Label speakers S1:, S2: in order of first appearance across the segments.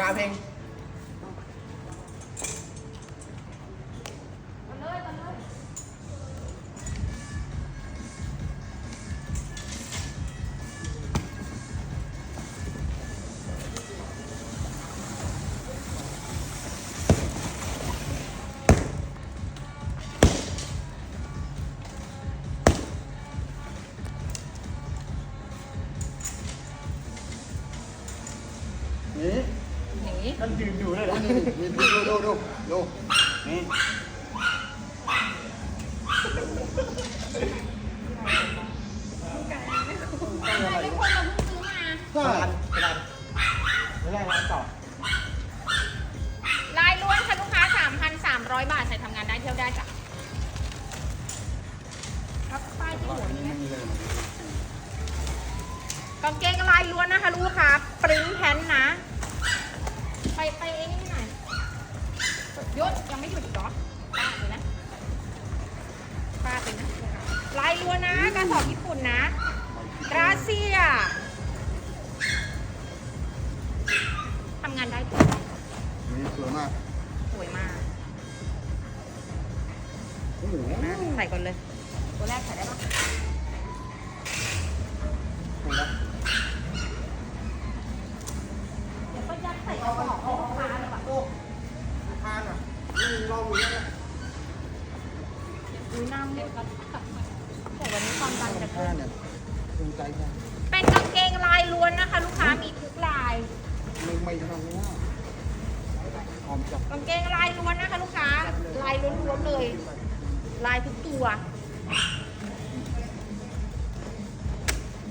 S1: ร
S2: ไม่
S1: ได้ร้านต่อ
S2: ลายล้วนค่ะลูกค้า 3,300 บาท ใส่ทำงานได้เที่ยวได้จ้ะครับป้ายที่หัว
S3: อัน
S2: นี่
S3: นี้
S2: ไหมกางเกงลายล้วนนะคะ ลูกค้าปริ้นแพนนะ ส่
S3: ก่อ
S2: นเลย ตัวแรกใส่ได้ปะ
S3: ถูกแล้ว
S2: เดี๋ยวก็ยัดใส่กระสอบให้ลูกค้าเลยว่ะ
S3: โอ้ทานอะนี่เราอยู่แล้ว
S2: ดูน้ำเล็กกันแต่วันนี้ความดันจะ
S3: ทานเนี่ยภูมิใจแค่
S2: เป็นกางเกงลายล้วนนะคะ ลูกค้ามีทุกลาย
S3: ไม่ไม่ทำง่ายหอมจับ
S2: กางเกงลายล้วนนะคะ ลูกค้า ลายล้วนๆเลย ลายทุกตัว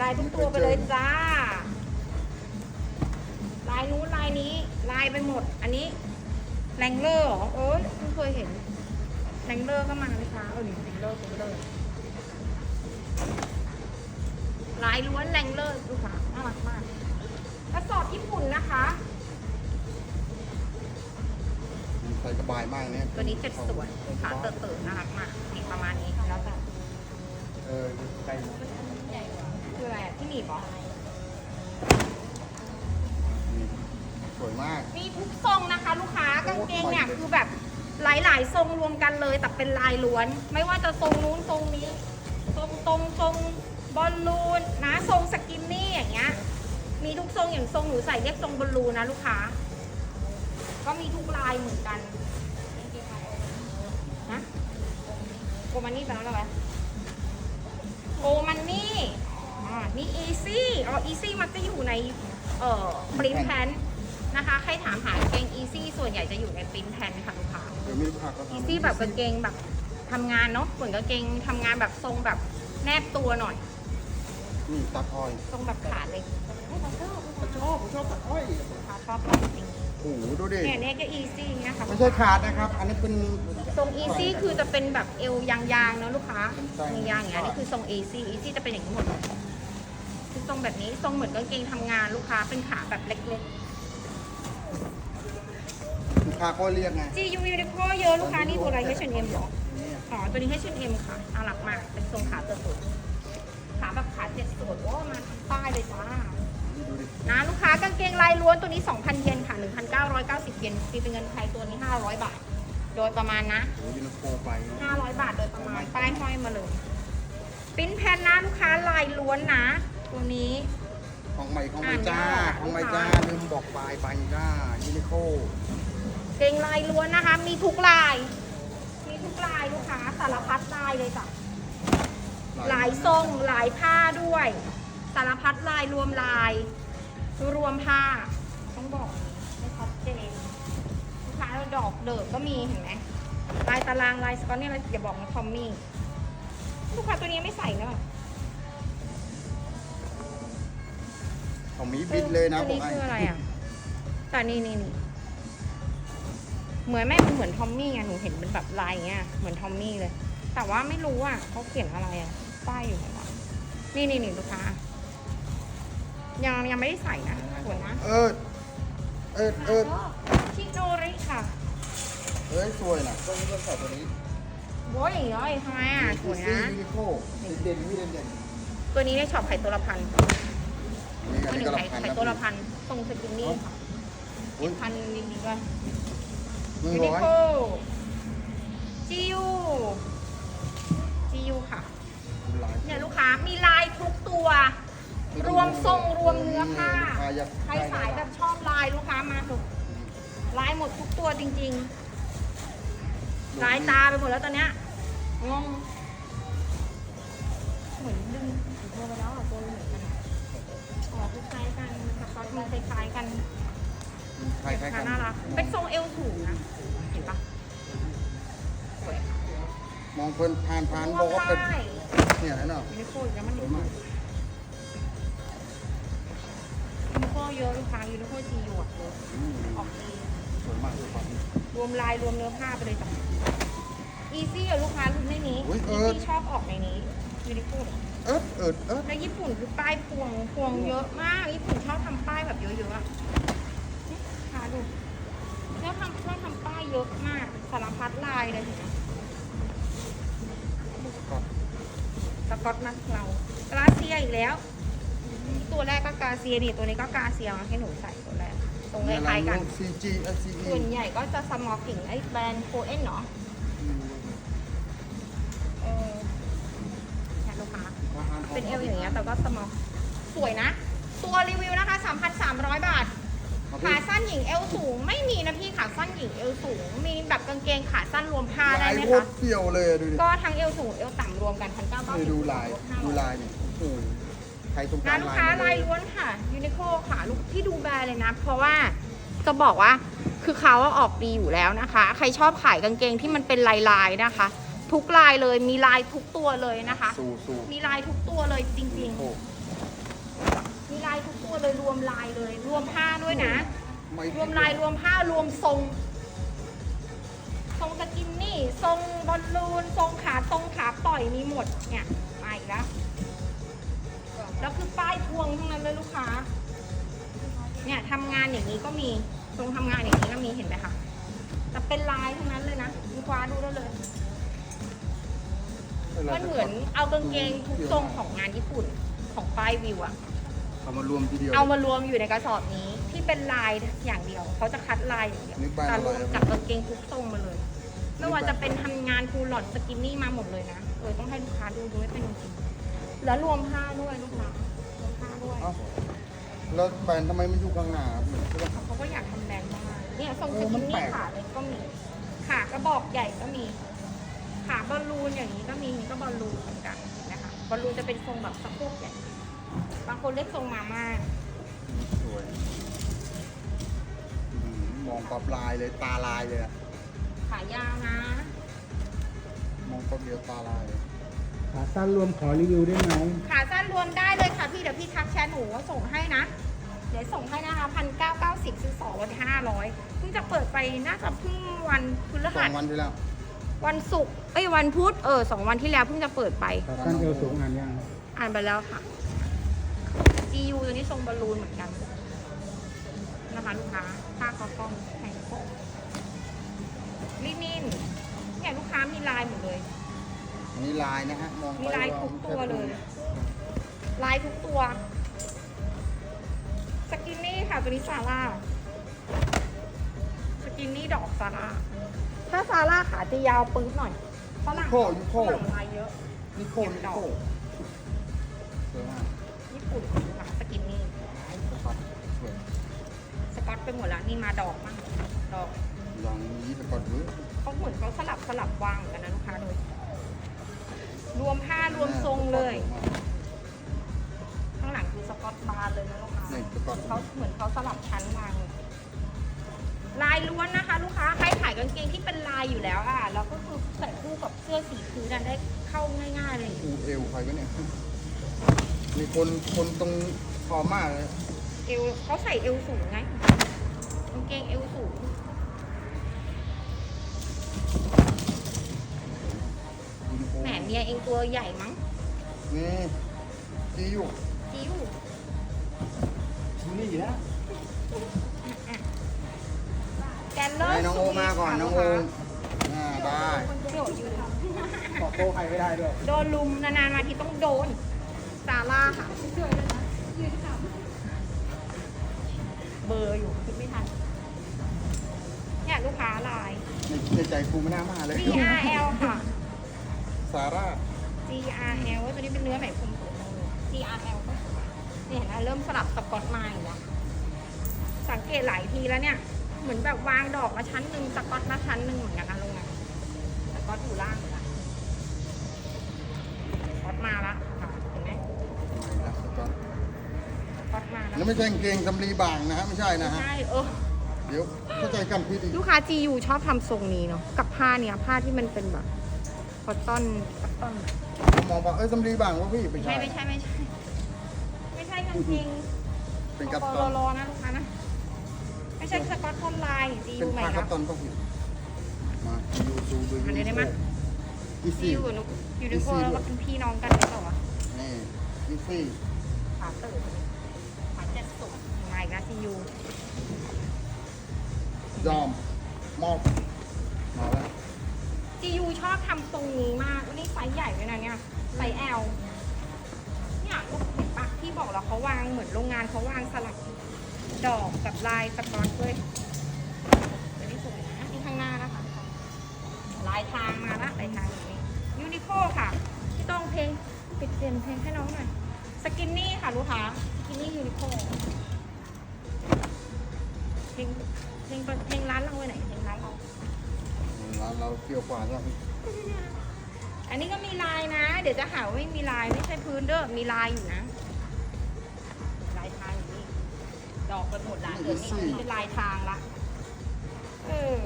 S2: ลายทุกตัวไปเลยจ้า ลายนู้นลายนี้ ลายไปหมด อันนี้แรงเลอร์เหรอเออเพิ่งเคยเห็นแรงเลอร์ก็มาเลยค่ะเออแรงเลอร์ตัวเลอร์ลายล้วนแรงเลอร์ลูค้าน่ารักมากกระสอบญี่ปุ่นนะคะ
S3: ส่สบายมากเนี่ย
S2: ตัวนี้เจ็ดส่วนขาเติร์ดๆน่ารักมากนี่ประมาณนี้แล้วแต่
S3: เออใจ
S2: คืออะไรอะที่หนีบเหรอ
S3: นี่สวยมาก
S2: มีทุกทรงนะคะ ลูกค้ากางเกงเนี่ยคือแบบหลายๆ ทรงรวมกันเลย แต่เป็นลายล้วน ไม่ว่าจะทรงนู้นทรงนี้ ทรงตรงทรงบอลลูนนะทรงสกินนี่อย่างเงี้ยมีทุกทรงอย่างทรงหนูใส่เรียกทรงบอลลูนนะลูกค้า ก็มีทุกลายเหมือนกันนะโกมันนี่ไปแล้วเหรอวะโกมันนี่อ่านี่อีซี่อ๋ออีซี่มักจะอยู่ในเอ่อปรินแพนนะคะใครถามหากางเกงอีซี่ส่วนใหญ่จะอยู่ในปรินแพนค่ะลูกค้า
S3: เดี๋ยวมีลูกค้าก็ทำ
S2: อีซี่แบบกางเกงแบบทำงานเนาะเหมือนกางเกงทำงานแบบทรงแบบแนบตัวหน่อย
S3: นี่ตัดอ้อย
S2: ทรงแบบขาดเลยให้เขาชอบ
S3: ผมชอบผมชอบตัดอ้อย
S2: ลูกค้าชอบแบบจริง
S3: โอ้โหดูดิ
S2: เนี่ยเนี่ยก็อีซี่นะคะ
S3: ไม่ใช่ขาดนะครับ อันนี้เป็น
S2: ทรงอีซี่คือจะเป็นแบบเอวยางๆเนาะลูกค้า
S3: ใช่
S2: มียางอย่างเงี้ยนี่คือทรงอีซี่อีซี่จะเป็นอย่างนี้หมดเลยคือทรงแบบนี้ทรงเหมือนกางเกงทำงานลูกค้าเป็นขาแบบเล็ก
S3: ลูกค้าก็เรียกไง
S2: ๆจียูยูนิโคเยอะลูกค้านี่ตัวอะไร H&M เหรอ
S3: นี่
S2: อ๋อ ตัวนี้ H&M ค่ะน่ารักมาก เป็นทรงขาเติร์ดขาแบบขาเจ็ดส่วนโอ้มาทั้งป้ายเลยจ้า
S3: นี่ดูดิ
S2: นะลูกค้ากางเกงลายล้วนตัวนี้ 2,000 เย นค่ะ1,990 เยนตีเป็นเงินไทยตัวนี้ 500 บาท โดยประมาณนะ
S3: โอ้ยยูนิโคไป
S2: 500 บาทโดยประมาณ ป้ายห้อยมาเลยปิ้นแผ่นนะลูกค้าลายล้วนนะ ตัวนี้
S3: ของใหม่ของใหม่จ้า
S2: อ่านไม่ออก
S3: ของใหม่จ้าลืมบอกปลายไปจ้ายูนิโค
S2: เกงลายล้วนนะคะ มีทุกลาย มีทุกลายลูกค้าสารพัดลายเลยจ้ะหลายทรงหลายผ้าด้วย สารพัดลายรวมลาย รวมผ้าต้องบอก ไม่ชัดเจนลูกค้าดอกเดิกก็มีเห็นไหมลายตารางลายสกอตเนี่ยเราอย่าบอกนะทอมมี่ลูกค้าตัวนี้ไม่ใส่นะ
S3: ของมีบินเลยนะ
S2: ตัวนี้
S3: บก
S2: คืออะไรอะแต่นี่นี่นี่เหมือนแม่มันเหมือนทอมมี่ไงหนูเห็นเป็นแบบลายอย่างเงี้ยเหมือนทอมมี่เลย แต่ว่าไม่รู้อะเขาเขียนอะไรอะป้ายอยู่ไหนวะนี่นี่นี่ลูกค้า ยังยังไม่ได้ใส่นะสวยนะ
S3: เออ เออเออ
S2: ชิโนริค่ะ
S3: เอ้ยสวยนะต้องต้องใส่ตัวนี้
S2: โว้ยเอ้ยทำไมอะสวยนะ
S3: ยูนิโคเด่นๆพี่เด่น
S2: ตัวนี้ในช็อปขายตัวละพัน
S3: ๆนี่อั
S2: ตั
S3: น
S2: วห
S3: นี้
S2: นึ่ง
S3: ก็ละ
S2: ขาย
S3: พัน
S2: ขาย
S3: นะ
S2: ตัวละพันทรงสกินนี่ค่ะ
S3: โอ้ย
S2: พันจริงๆด้วย
S3: หนึ่ง
S2: ยูนิ
S3: ร้อย
S2: โคจิยูจิยูค่ะ
S3: หลาย
S2: เนี่ยลูกค้ามีลายทุกตัว รวมทรงรวมเนื้อผ้า
S3: ลูกค้อยาก
S2: ใครสายแบบชอบลายลูกค้ามาถูกลายหมดทุกตัวจริงๆลายตาไปหมดแล้วตอนเนี้ยงงเหมือนดึงตัวไปแล้วอะตัวเหมือนกันอะอ๋อคล้ายๆกันสกอตมันคล้ายๆกัน
S3: คล้ายๆกัน
S2: น่ารักเป็นทรงเอวสูงนะเห็นปะสวยค่ะ
S3: มองเพลินผ่านผ่านบอกว่าเป็น
S2: ได้
S3: เนี่ยนะเนาะ
S2: ยูนิโคอีกแล้วมัน
S3: ส
S2: ยู
S3: วยมาก
S2: โคเยอะลูกค้ายูนิโคจีหยวดเลย
S3: อืม
S2: ออกดี
S3: สวยมากสวยมาก
S2: รวมลายรวมเนื้อผ้าไปเลยจ้ะอีซี่กับลูกค้ารุ่นในนี้
S3: อุ๊ยเอ
S2: อี
S3: อ
S2: ซี่ชอบออกในนี้ยูนิโค
S3: เอิร์ดเอิร์ดเอิร์ด
S2: แล้วญี่ปุ่นคือป้ายพวงพวงเยอะมาก ญี่ปุ่นชอบทำป้ายแบบเยอะๆอะนี่ค่ะดูชอบทำชอบทำป้ายเยอะมากสารพัดลายเลยเห็นไหม
S3: ก็
S2: สกอตนัทเรากราเซียอีกแล้ว ตัวแรกก็กาเซียนี่ตัวนี้ก็กาเซียมาให้หนูใส่ตัวแรกตรงคล้ายๆกัน
S3: ซีจีเอสซีอี
S2: ส่วนใหญ่ก็จะสมอลกิ่งไอ้แบรนด์โคเอ็นเนาะเออเนี่ยลูกค้า เป็นเอลอย่างเงี้ยแต่ก็สมอลสวยนะ ตัวรีวิวนะคะ 3,300 บาท ขาสั้นหญิงเอวสูง ไม่มีนะพี่ขาสั้นหญิงเอวสูง มีแบบกางเกงขาสั้นรวมผ้าได้
S3: ลาย
S2: ไหม
S3: โคต
S2: คะ
S3: รเปรี้ยวเลยดูดิ
S2: ก็ทั้งเอวสูงเอวต่ำรวมกันพันเก้าเก้า
S3: นี่
S2: สิบ
S3: ดูลาย ดูลายนี่โอ้โห ใครต้องกา
S2: นะ
S3: ร
S2: ลูก
S3: ลาย
S2: ค้า
S3: มาเล
S2: ลาย
S3: ย
S2: ล้วนค่ะยูนิโคค่ะลูกที่ดูแบรนด์เลยนะ เพราะว่าจะบอกว่าคือเขาอะออกดีอยู่แล้วนะคะ ใครชอบขายกางเกงที่มันเป็นลายลายๆนะคะ ทุกลายเลยมีลายทุกตัวเลยนะคะ
S3: สู้สู้
S2: มีลายทุกตัวเลยจริง
S3: โอ้
S2: ๆมีลายทุกตัวเลยรวมลายเลย รวมผ้าด้วยนะ
S3: ไม่
S2: รวมลายรวมผ้ารวมทรง ทรงสกินนี่ ทรงบอลลูน ทรงขา ทรงขาปล่อยมีหมดเนี่ยมาอีกแล้ว แล้วคือป้ายพวงทั้งนั้นเลยลูกค้า เนี่ยทำงานอย่างนี้ก็มีทรงทำงานอย่างนี้ก็มีเห็นไหมคะแต่เป็นลายทั้งนั้นเลยนะมีคว้าดูได้เลยมันเหมือนเอากางเกงทุกทรงของงานญี่ปุ่นของป้ายวิวอะ
S3: เอามารวมทีเดียว
S2: เอามารวมอยู่ในกระสอบนี้ที่เป็นลายอย่างเดียวเขาจะคัดลายอย่างเดียว
S3: นี่บ้าน
S2: แต่
S3: อะไร
S2: รวมกับกางเกงทุกทรงมาเลย ไม่ว่าจะเป็นทำงานคูลหลอดสกินนี่มาหมดเลยนะเออต้องให้ลูกค้าดูดูให้เป็นจริงๆ แล้วรวมผ้าด้วยลูกค้ารวมผ้าด้วย
S3: เอ้าแล้วแบรนด์ทำไมมันอยู่ข้างหน้าเหมือนใช่ปะ
S2: เขาก็อยากทำแบรนด์บ้างเนี่ยทรง
S3: เอ
S2: ส
S3: อมั
S2: กิ
S3: น
S2: น
S3: แปล
S2: นี่
S3: ก
S2: ขาเล็กก็มีขากระบอกใหญ่ก็มี ขาบอลลูนอย่างนี้ก็มีนี่ก็บอลลูนเหมือนกันนะคะบอลลูนจะเป็นทรงแบบสะโพกใหญ่บางคนเรียกทรงมาม่า
S3: สวยอืมมองปับลายเลยตาลายเลยอะ
S2: ขายาวนะ
S3: มองปับเดียวตาลายเลย
S1: ขาสั้นรวมขอรีวิวได้ไหม
S2: ขาสั้นรวมได้เลยค่ะพี่เดี๋ยวพี่ทักแชทหนูว่าส่งให้นะ เดี๋ยวส่งให้นะคะพันเก้าเก้าสิบซื้อสองวันห้าร้อยเพิ่งจะเปิดไปน่าจะเพิ่งวันพฤ
S3: สอ
S2: หัส
S3: งวันที่แล้ว
S2: วันศุกร์เอ้ยวันพุธเออสองวันที่แล้วเพิ่งจะเปิดไป
S1: ขาสั้นเอวสูงอ่านยัง
S2: อ่านไปแล้วค่ะ GU ตัวนี้ทรงบอลลูนเหมือนกันนะคะลูกค้าผ้าคอตตอนแข็งโคงลินินเนี่ยลูกค้ามีลายหมดเลย
S3: อั นนี้ลายนะฮะมองไป
S2: มีลายทุกตัวเลย ลายทุกตัว สกินนี่ค่ะตัวนี้ซาร่า สกินนี่ดอกซาร่า ถ้าซาร่าขาจะยาวปึ้งหน่อยฝรั่ง
S3: โคยูโค
S2: ฝรั่งลายเยอะ
S3: นิโคนิโคสวยมาก
S2: ญี่ปุ่นค่ะสกินนี่
S3: สครับสวย
S2: สกอตไปหมดแล้วนี่มาดอกมากดอก
S3: ลองนี้ไปก่อนดู
S2: เขาเหมือนเขาสลับสลับวางเหมือนกันนะลูกค้าดู รวมผ้ารวมทรงเลย ข้างหลังคือสกอตบาร์เลยนะลูกค้า
S3: นี่สกอต
S2: เขาเหมือนเขาสลับชั้นวางเลยลายล้วนนะคะ ลูกค้าใครขายกางเกงที่เป็นลายอยู่แล้วอะแล้วก็คือใส่คู่กับเสื้อสีพื้นนั้นได้เข้าง่าย ๆ เลย
S3: อูเอวใครกันเนี่ย มีคนคนตรงคอมากเลย
S2: เอวเขาใส่เอวสูงไงกางเกงเอวสูง เมียเองตัวใหญ่มั้ง
S3: นี่จีอยู่
S2: จิ้ว
S1: นี่นะ
S2: แกนเลอร์
S3: ให้น้องโอมาก่อนน้องโอ
S2: ค่ะ
S3: อ่าได้
S2: โดดอยู่
S1: ขอโต้ใครไม่ได้ด้วย
S2: โดนลุมนานๆมาทีต้องโดนซาร่าค่ะเบอร์อยู่คิดไม่ทันเนี่ยลูกค้าลาย
S3: ในในใจกูไม่น่ามาเลย
S2: G R L ค่ะ
S3: ซาร่า
S2: G R L ตัวนี้เป็นเนื้อไหมพรม G R L ก็สวยนี่เห็นไหมเริ่มสลับสกอตมาอีกแล้วสังเกตหลายทีแล้วเนี่ย เหมือนแบบวางดอกมาชั้นหนึ่งสกอตมาชั้นหนึ่งเหมือนกันนะลงมาสกอตอยู่ล่างหมดละสกอตมาละค่ะเห็นไหมสกอตมาละ
S3: แล้วไม่ใช่กางเกงสำลีบางนะฮะไม่ใช่นะฮะ
S2: ใช่เออ
S3: เดี๋ยวเข้าใจกันผิดอีก
S2: ลูกค้า GU ชอบทำทรงนี้เนาะกับผ้าเนี่ยผ้าที่มันเป็นแบบ คอตตอนคอตตอน
S3: มองว่าเอ้ยสำลีบางวะพี่ไม่ใช่
S2: ไม่ไม่ใช่ไม่ใช่ ไม่ใช่กางเกง
S3: เป็นกัต
S2: โป
S3: ตอน
S2: โลนะลูกค้านะ ไม่ใช่สกอตทอนลาย
S3: เป็น
S2: GU ใหม่
S3: ผ้ากั
S2: นะ
S3: ตตอนก็ผิดมาดูดูดู
S2: อันนี้ได้ไหม
S3: อีซี่
S2: GU กับนุกยูนิโคแล้วก็เป็นพี่น้องกันหรือเปล่าวะ
S3: นี่อีซี่
S2: ขาเติร์ขาเจ็ดสุดใหม่นะ GU
S3: ยอมมอบมาแล้ว
S2: GU ช อบทำทรงนี้มากนนี้ไซส์ใหญ่ด้วยนะเนี่ยไซส์ L เนี่ยลูกเห็นปะที่บอกแล้วเขาวางเหมือนโรงงานเขาวางสลักดอกกับลายสกอตด้วยตัวนี้สวยนะที่ข้างหน้านะคะลายทางมาละลายทางอย่างนี้ยูนิโคค่ะพี่ต้องเพลงปิดเสียงเพลงให้น้องหน่อยสกินนี่ค่ะลูกค้าสกินนี่ยูนิโคเพลงเพลงเพลงร้านเราไว้ไหนเพลงร้านเรา
S3: ร้านเราเกี่ยวกว่าแล้วพี่
S2: อันนี้ก็มีลายนะ เดี๋ยวจะหาว่าไม่มีลายไม่ใช่พื้นเด้อมีลายอยู่นะ ลายทางอยู่นี่ดอกไปหมดละเดี๋ยวนี้อันนี้เป็นลายทางละเออ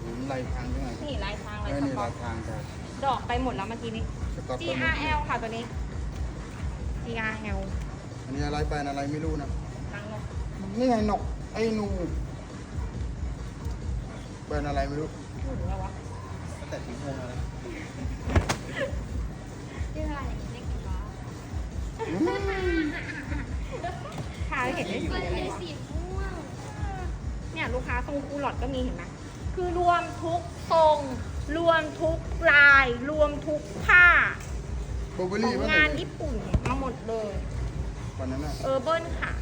S3: หรือลายทางยังไง
S2: นี่ลายทาง
S3: เอ
S2: ลาย
S3: อ
S2: ส
S3: นี่
S2: กอ
S3: ลา
S2: ต
S3: ยทางแต่
S2: ดอกไปหมดแล้วเมื่อกี้นี้
S3: สกอต
S2: G
S3: ตัวนี้
S2: R L ค่ะตัวนี้ G R L
S3: อันนี้อะไรแปลนอะไรไม่รู้นะ
S2: รังนก
S3: นี่ไงนกไอ้นูแปลนอะไรไม่รู้
S2: พูดถึงแล้ววะ
S3: แต่สีม่วงอะไร
S2: ชื่ออะไรเล็กกี่ฟ้าค่ะเห็นได้สีอะไรวะ
S4: สีม่วง
S2: เนี่ยลูกค้าทรงคูหลอดก็มีเห็นไหมคือรวมทุกทรง รวมทุกลาย รวมทุกผ้า
S3: บลูเบอ
S2: ข
S3: รี่
S2: อง
S3: ป่ะ
S2: งานญี่ปุ่นมาหมดเลย
S3: วันนั้นน่ะ
S2: เออเบิร์นค่ะ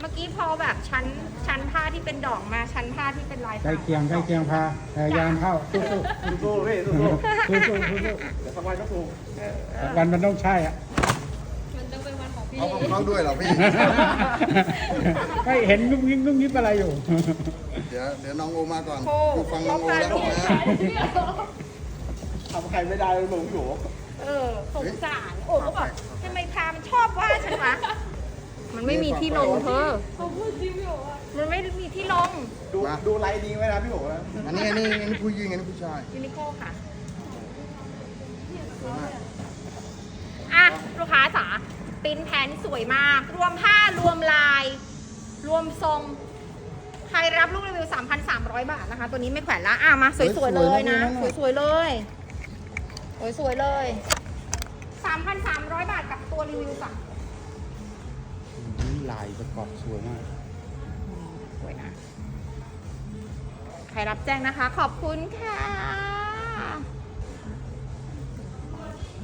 S2: เมื่อกี้พอแบบชั้นชั้นผ้าที่เป็นดอกมาชั้นผ้าที่เป็นลาย
S1: ใกล้เคียงใกล้เคียงพาพยายามเข้าสู้สู้
S5: สู้ๆพี่สู้
S1: สู้สู้สู้สู้
S5: ๆเดี๋ยวสักวันก็ถูก
S1: สักวันมันต้องใช่อะ
S4: มันต้องเป็นวันของพี่
S3: เอาของเขาด้วยเหรอพี่
S1: ไม่เห็นงุ้มยิ้มงุ้มยิ้มอะไรอยู่
S3: เดี๋ยวเดี๋ยวน้องโอมาก่อน
S2: โอ้
S3: กูฟังน้องโอแล้ว
S2: โอ้
S3: นะ
S5: ทำใครไม่ได้เลยหลงอยู่
S2: เออสงสารโอ้ก็บอกทำไมพามันชอบว่าฉันวะ มันไม่มีที่ลงเธอ
S4: เขาพูดจริงอยู่อะ
S2: มันไม่มีที่ลง
S5: ดูดูไลน์ดีไว้นะพี่โอ๋นะ
S3: อันนี้อันนี้อันนี้ผู้หญิงอันนี้ผู้ชาย
S2: ยูนิโคค่ะอะ ลูกค้าจ๋าปริ้นแผนสวยมาก รวมผ้ารวมลาย รวมทรง ใครรับลูกรีวิว 3,300 บาทนะคะ ตัวนี้ไม่แขวนละอะ มาสวยๆเลยนะ สวยๆเลยสวยๆเลย 3,300 บาทกับตัวรีวิวจ้ะ
S1: ลายประกอบสวยมาก
S2: สวยนะ ใครรับแจ้งนะคะ ขอบคุณค่ะ